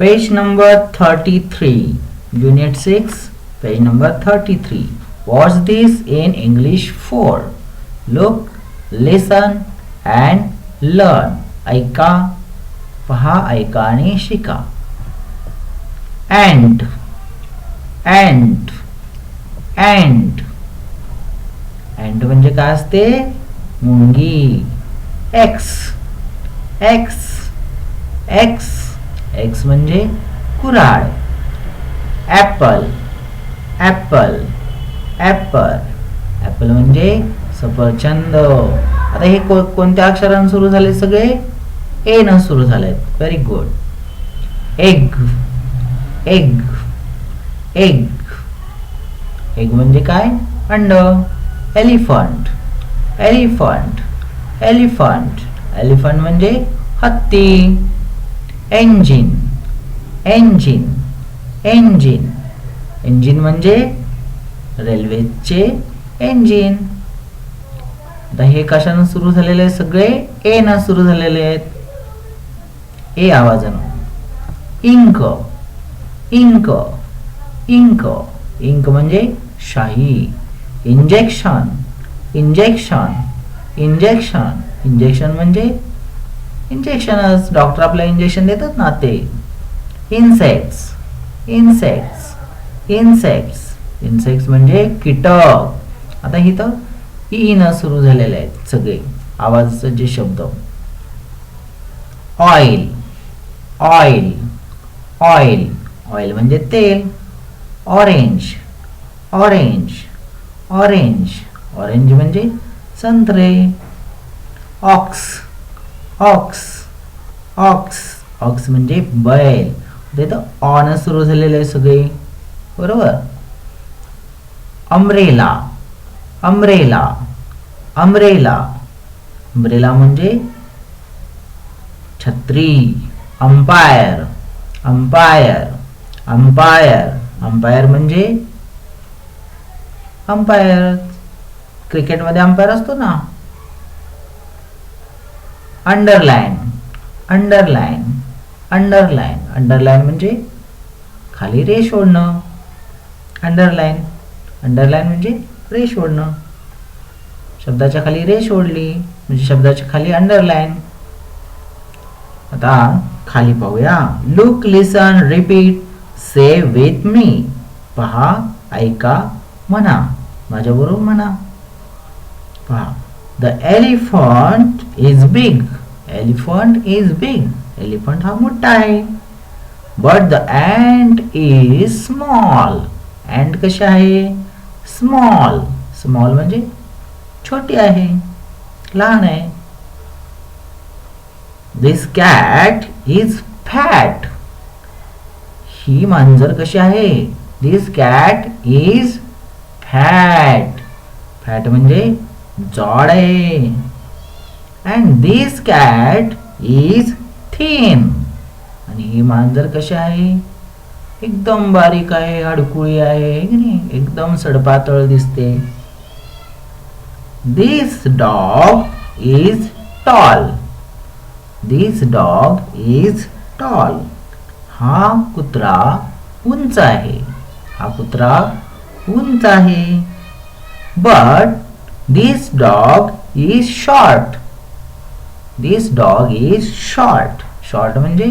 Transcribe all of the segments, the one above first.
Page number thirty three unit six page number thirty three. Watch this in English for look listen and learn ऐका पहा ऐका आणि शिका. End end end and म्हणजे काय असते? मुंगी. एक्स एक्स एक्स एक्स म्हणजे कुराळ ॲपल ॲपल ॲपल ॲपल म्हणजे सफरचंद. आता हे को कोणत्या अक्षरानं सुरू झाले सगळे? ए न सुरू झालेत. Very good egg egg egg egg म्हणजे काय? अंड. एलिफंट एलिफंट एलिफंट एलिफंट म्हणजे हत्ती. एंजिन एंजिन एंजिन इंजिन म्हणजे रेल्वेचे इंजिन आता हे कशानं सुरू झालेले सगळे ए ना सुरू झालेले आहेत. ए आवाजानं. इंक इंक इंक इंक म्हणजे शाही. इंजेक्शन इंजेक्शन इंजेक्शन इंजेक्शन म्हणजे इंजेक्शनच डॉक्टर आपल्याला इंजेक्शन देतात ना ते. इन्सेक्ट्स इन्सेक्ट्स इन्सेक्ट्स इन्सेक्ट्स म्हणजे कीटक. आता इथं ई न सुरू झालेले आहेत सगळे. आवाजाचे जे शब्द. ऑइल ऑइल ऑइल ऑइल म्हणजे तेल. ऑरेंज ऑरेंज ऑरेंज ऑरेंज म्हणजे संत्रे. Ox ox. ऑक्स. ऑक्स म्हणजे बैल. ते तर ऑन सुरू झालेले आहे सगळे. बरोबर? अमरेला अमरेला अमरेला अमरेला म्हणजे छत्री. अंपायर. अंपायर. अंपायर. अंपायर म्हणजे अंपायर. क्रिकेटमध्ये अंपायर असतो ना. Underline underline underline. अंडरलाईन म्हणजे खाली रेष ओढणं अंडरलाईन अंडरलाईन म्हणजे रेष ओढणं शब्दाच्या खाली रेष ओढली म्हणजे शब्दाच्या खाली अंडरलाईन. आता खाली पाहूया. Look listen repeat say with me पहा ऐका म्हणा. माझ्याबरोबर म्हणा. पहा. The elephant is big elephant is big elephant हा मोठा आहे but the ant is small ant कशी आहे? स्मॉल स्मॉल म्हणजे छोटी आहे. लहान आहे. दिस कॅट इज फॅट ही मांजर कशी आहे? This cat is fat fat म्हणजे आहे and this cat is thin आणि ही मांजर कशी आहे? एकदम बारीक आहे अडकुळी आहे एकदम सडपातळ दिसते. This dog is tall this dog is tall हा कुत्रा उंच आहे. हा कुत्रा उंच आहे. But this dog is short this dog is short short म्हणजे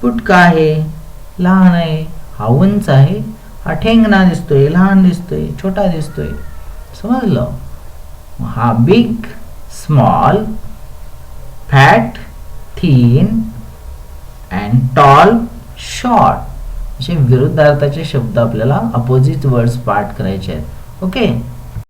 पुटका आहे लहान आहे हा उंच आहे हा ठेंगणा दिसतोय लहान दिसतोय छोटा दिसतोय. समजलं? हा big small fat thin and tall short असे विरुद्धार्थाचे शब्द आपल्याला अपोजिट वर्ड्स पाठ करायचे आहेत. ओके